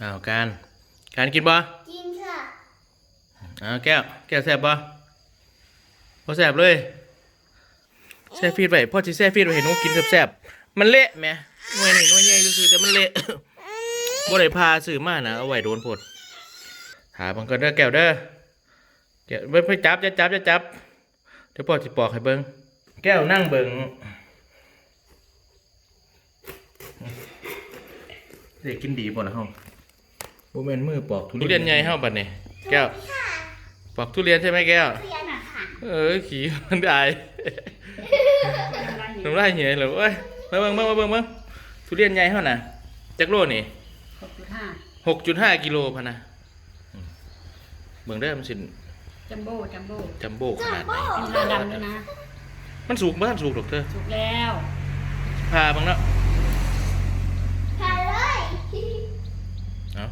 อ้าวการการกินบ่กินค่ะอ้าวแก้วแก้วแซ่บบ่บ่แซ่บเลยแซ่ฟีดไว้พ่อสิแซ่ฟีดไว้ให้หนูกินแซ่บๆมันเละแหมหน่วยนี่หน่วยใหญ่ซื่อๆแต่มันเละบ่ได้พาซื้อมานะเอาไว้โดนพดถามมันก็เด้อแก้วเด้อแก้วเบิ่งไปจับจะจับจะจับเดี๋ยวพ่อสิปอกให้เบิ่งแก้วนั่งเบิ่งเด็กกินดีบ่ล่ะเฮา บ่แม่นมือปอกทุเรียนใหญ่เฮาบัดนี้แก้วค่ะปอกทุเรียนใช่ไหมแก้ว เรียนอะค่ะเออขี่มันได้น้ำลายเหี่ยเลยเว้ยมาเบิ่งมาเบิ่งมาเบิ่งทุเรียนใหญ่เท่าน่ะจักโลนี่หกจุดห้าหกจุดห้ากิโลพะนะอืมเบิ่งได้อมันสิจัมโบ้จัมโบ้จัมโบ้ขนาดไหนมีลาดำด้วยนะ มันสูงบ้านสูงหรอกเธอถูกแล้วพาบังเนาะ ถ่ายเลย เอา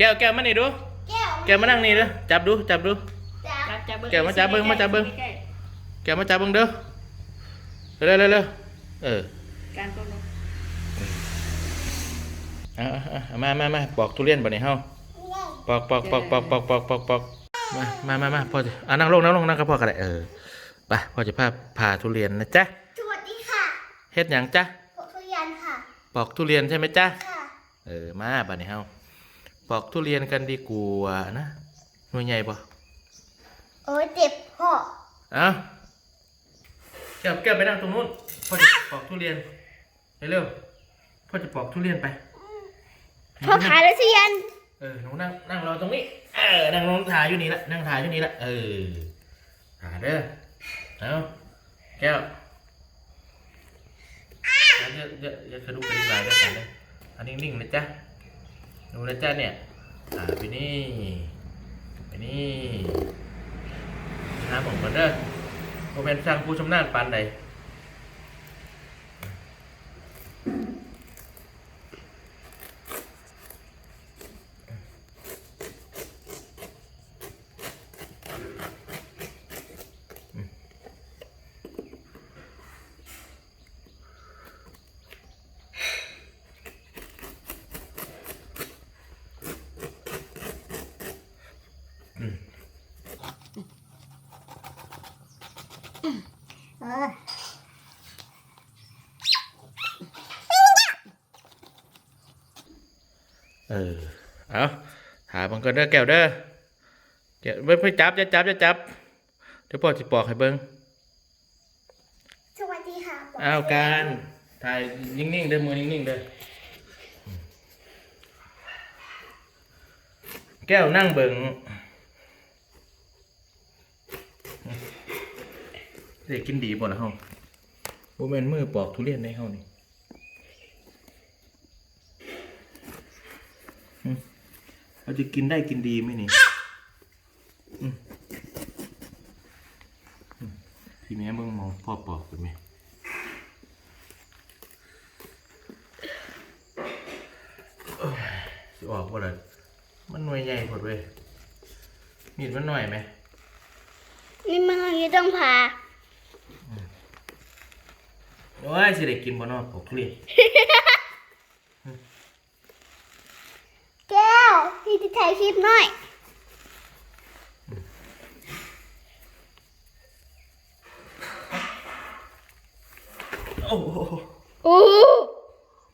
แก้วแก้วมานี่ดู แก้วแก้วมานั่งนี่เด้อจับดูจับดูจับจับจับเบิ้งแกะมาจับเบิ่งมาจับเบิ่ง ใกล้แก้วมาจับเบิ่งเด้อเร็วเร็วเร็วเออๆการต้นลงเอาเอาเอาเอามามามาปอกทุเรียนบ่นี่เฮาปอกปอกปอกปอกปอกปอกปอกปอกมามามามาพ่อจะอะนั่งลงนั่งลงนั่งกับพ่อกันเลยเออไปพ่อจะพาพาทุเรียนนะจ๊ะสวัสดีค่ะเฮ็ดหยังจ๊ะผมทุเรียนค่ะ ปอกทุเรียนใช่ไหมจ๊ะค่ะ เออมาบัดนี้เฮา ปอกทุเรียนกันดีกว่านะหน่วยใหญ่ปะโอ้ยเจ็บพ่อเอ้าแก้วแก้วไปนั่งตรงนู้นพ่อจะปอกทุเรียนเร็วๆพ่อจะปอกทุเรียนไปพ่อขายแล้วทุเรียนเออหนูนั่งนั่งรอตรงนี้ เออ นั่งลงถ่ายอยู่นี่ละนั่งถ่ายอยู่นี่ละเออถ่ายเด้อเอาแก้วอย่าอย่าอย่ากระดุกกระดิกหลายเด้อถ่ายเด้ออันนิ่งๆนะจ๊ะ ดูนะจ๊ะเนี่ยถ่าไปนี่ไปนี่หาผมก่อนเด้อผมเป็นสร้างผู้ชำนาญปานใด เออเออ เอาถามมันก็เด้อแก้วเด้อแก้วเบิ่งไปจับจะจับจะจับ เดี๋ยวพ่อจะปอกให้เบิ่งสวัสดีค่ะอ้าวการถ่ายนิ่งๆเด้อมือนิ่งๆเด้อ แก้วนั่งเบิ่ง เด็กกินดีบ่ล่ะเฮาบ่แม่นมือปอกทุเรียนในเฮานี่เราจะกินได้กินดีไหมนี่พี่แม่เบิ่งมองพ่อปอกเป็นไหมสิออกบ่ล่ะมันหน่วยใหญ่หมดเว้ยมีดมันหน่อยไหมนี่มันอะไรต้องผ่า โอ้ยสิได้กินบ่เนาะปอกทุเรียนแก้วพี่จะถ่ายคลิปหน่อย โอ้โหอู้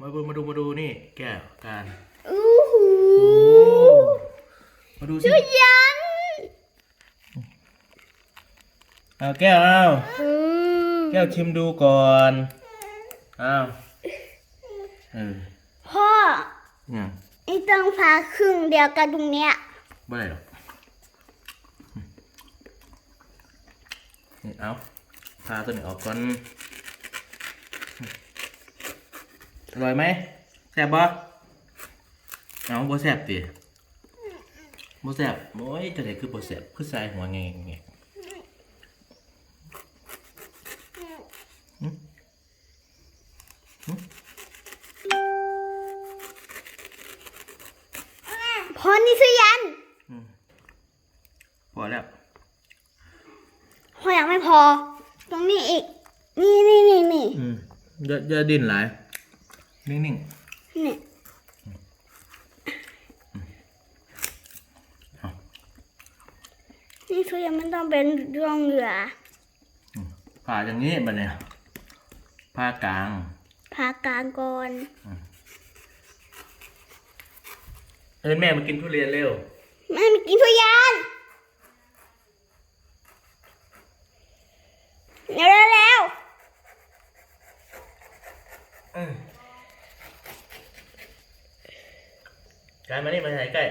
มาดูมาดูมาดูนี่ แก้วการอู้หูโอ้มาดูสิทุเรียนเอาแก้วเอาอืม แก้วชิมดูก่อนเอาเออพ่อเนี่ยนี่ต้องผ่าครึ่งเดียวกันตรงเนี้ยบ่ได้หรอกนี่เอาพาตัวนี้ออกก่อนอร่อยไหมแซ่บบ่เอาบ่แซ่บติบ่แซ่บโอ้ยจะได้คือบ่แซ่บคือใส่หัวแงงแง อ ตรงนี้อีก นี่นี่นี่นี่อือย่าอย่ดิ้นหลายนี่งนี่นี่ทุเรียนมันต้องเป็นร่องเหลือผ่าอย่างนี้บัเนี่ยผ่ากลาง ผ่ากลางก่อนเอ้ยแม่มากินทุเรียนเร็ว แม่มากินทุเรียน การมานี่มาใส่ใกล้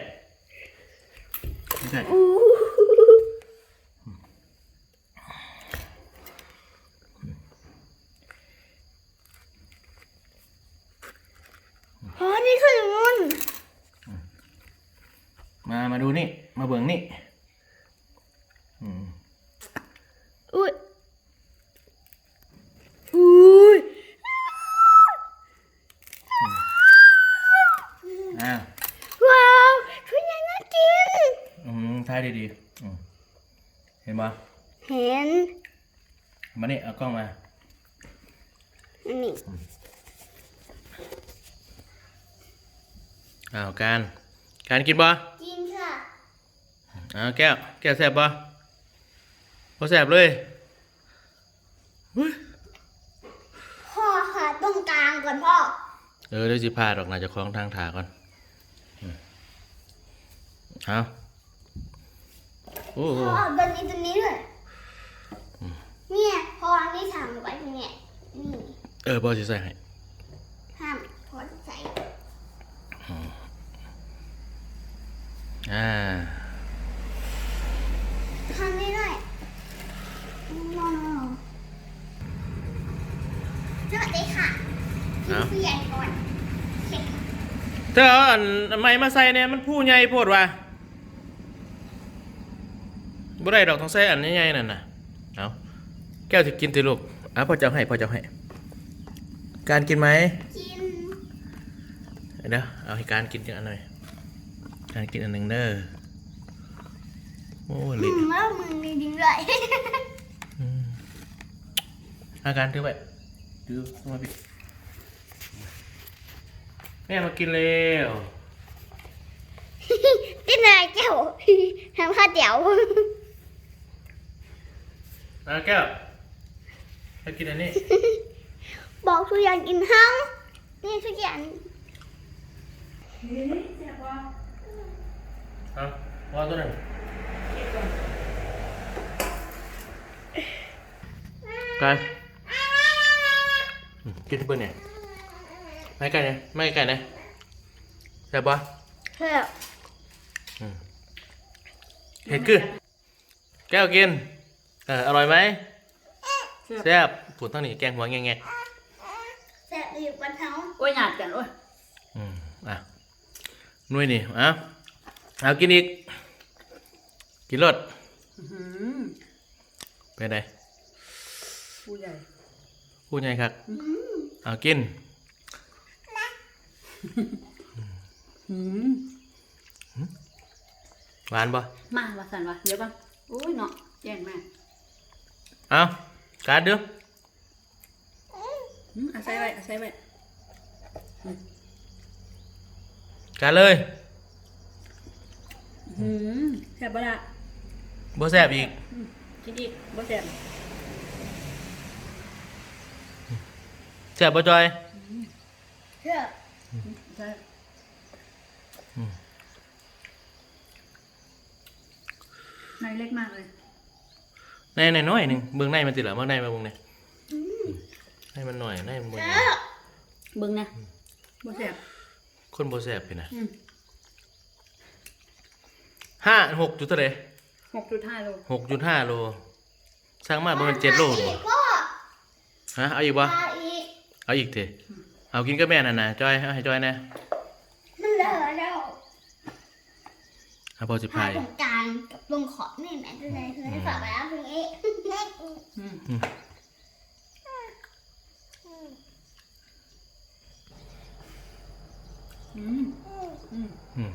ใกล้ๆอู้โอ้นี่คือมุนมา มาดูนี่ มาเบิ่งนี่อืม อุ้ยอุ้ย อ่า ว้าวทุเรียนน่ากิน อืมทายดีๆอืมเห็นปะเห็นมานี่เอากล้องมาอันนี้อ้าวการ การกินปะกินค่ะอ้าวแก้ว แก้วแซ่บปะพอแซ่บเลยอุ๊ยพ่อค่ะตรงกลางก่อนพ่อ เออเดี๋ยวสิพาดอกนาจะคล้องทางถาก่อนอืมเอา โอ้โหพ่อตัวนี้ตัวนี้ด้วยเนี่ยพออันนี้สั่งไว้เนี่ยนี่เออบอสิใส่ให้ห้ามพอใส่อ่าทำนี้ด้วยว้าวสวัสดีค่ะเอาผู้ใหญ่ก่อนเธอเอาอันอันไม้มาใส่เนี่ยมันผู้ใหญ่โพดว่ะ บ่ได้ดอกต้องใส่อันใหญ่ๆนั่นน่ะเอาแก้วจะกินติลูกอะพ่อจะเอาให้พ่อจะเอาให้ การกินไหมกินเดี๋ยวเอาให้การกินอันหน่อยการกินอันหนึ่งเด้อโอ้อืลิมแล้วมึงมีดิ้งด้วยอาการถือไว้ดูต้องมาพี่แม่มากินเร็วที่นายแก้วทำข้าวเตี๋ยวเอาแก้วมากินอันนี้ บอกทุกอย่างกินห้องนี่ทุกอย่างเอาว่าตัวหนึ่งไปอืมกินที่เบิ้ลเนี่ยไม่ไก่เนี่ยไม่ไก่เนี่ยแซ่บปะเพื่อเห็ดคือแก้วกิน เอออร่อยไหมแซ่บผุดตั้งนี่แกงหัวแงแงแซ่บอยู่บนท้องโอ้ยหยาดกันโอ้ยอืมอะนุ่ยนี่เอาเอากินอีก กินรสอื้อหือเป็นไงผู้ใหญ่พูดไงครับเอากินหืมหวานปะมาว่าสันวะเดี๋ยวก่อนโอ้ยเนาะแย่งแม่เอาการดเด้ออืมเอาใส่ไว้เอาใส่ไว้การดเลยหืมแซ่ ใช่ในเล็กมากเลยในในน้อยหนึ่งเบื้องในมันติดเหรอเบื้องในมาเบื้องในให้มันหน่อยในมันบ่เอใหญ่อเบิ่งนะบ่แซ่บคนบ่แซ่บเป็นนะอืมห้าหกจุดเท่าไหร่หกจุดห้าโลหกจุดห้าโลสร้างมาประมาณเจ็ดโลอีกพ่อฮะเอาอีกบ่มาอีกเอาอีกเถอะเอากินกับแม่น่ะนะจอยเอาให้จอยนะ มันเหลือแล้ว เอาพอสิผ้าพายตรงกลางกับตรงขอบนี่แม่จะใช้คือให้ฝากไว้แล้วตรงนี้อืมอืมอืมอืมอืม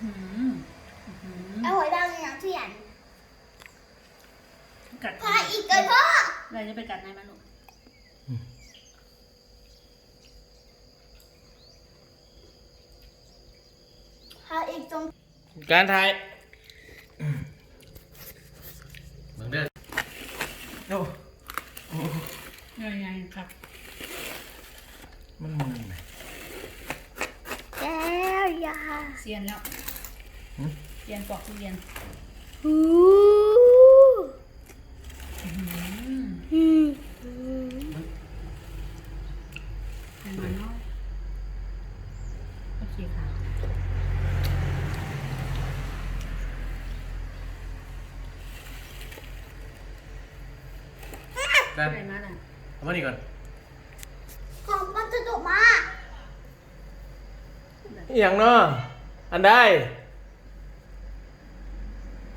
อืมเอาไว้บ้างเลยนะทุกอย่างกัดพาอีกเลยพ่อเราจะไปกัดในมันลูก อีกตรงการถ่ายเบิ่งเด้อโอ้ยังไงครับ มันมึนไหมแก้วยาเซียนแล้วหืมเซียนปอกทุเรียน หู อืม อืม เป็นมันน้อยโอเคค่ะ การอะไรมาล่ะเอามานี่ก่อนของมันจะตกมาอหย่างเนาะอันได้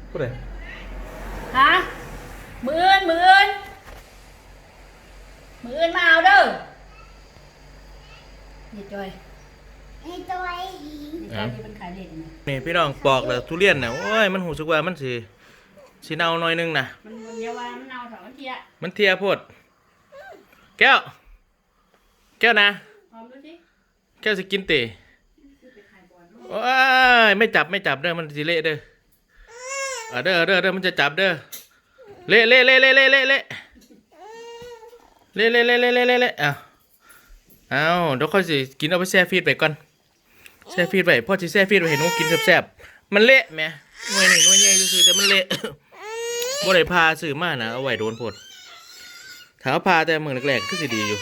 พูดเลยฮะมืออื่นมืออื่นมืออื่นมาเอาเด้ออย่าจอยไอ้ตัวไอ้หิงอย่าจอยที่เป็นขายเด็ดนะ นี่พี่น้องปอกแล้วทุเรียนน่ะโอ้ยมันหูสึกว่ามันสิ สิเน่าหน่อยนึงนะมันมันเดียวว่ามันเอาเถอะมันเทียมันเทียโพดแก้ว แก้วนะพร้อมดูสิแก้วสิกินเตะไปขายบอลโอ้ยไม่จับไม่จับเด้อมันสิเละเด้อเอาเด้อเอาเด้อเอาเด้อมันจะจับเด้อเละเละเละเละเละเละเละเละเละเละเละเละเละเละอ้าวอ้าวเดี๋ยวค่อยสิกินเอาไปแช่ฟรีดไปก่อนแช่ฟรีดไปพ่อสิแช่ฟรีดไปเห็นหนูกินแซ่บๆมันเละแหมหน่วยนี่หน่วยใหญ่ซื่อๆแต่มันเละ บ่ได้พาซื้อมานะเอาไว้โดนโพดถ้าเอาพาแต่เมืองแรกๆก็สิดีอยู่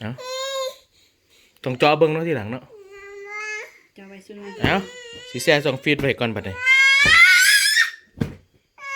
เอ้าต้องจอเบิ่งเนาะทีหลังเนาะจะเอาไปซื้อไงเอ้าสิแซ่สองฟีดไว้ก่อนบัดนี้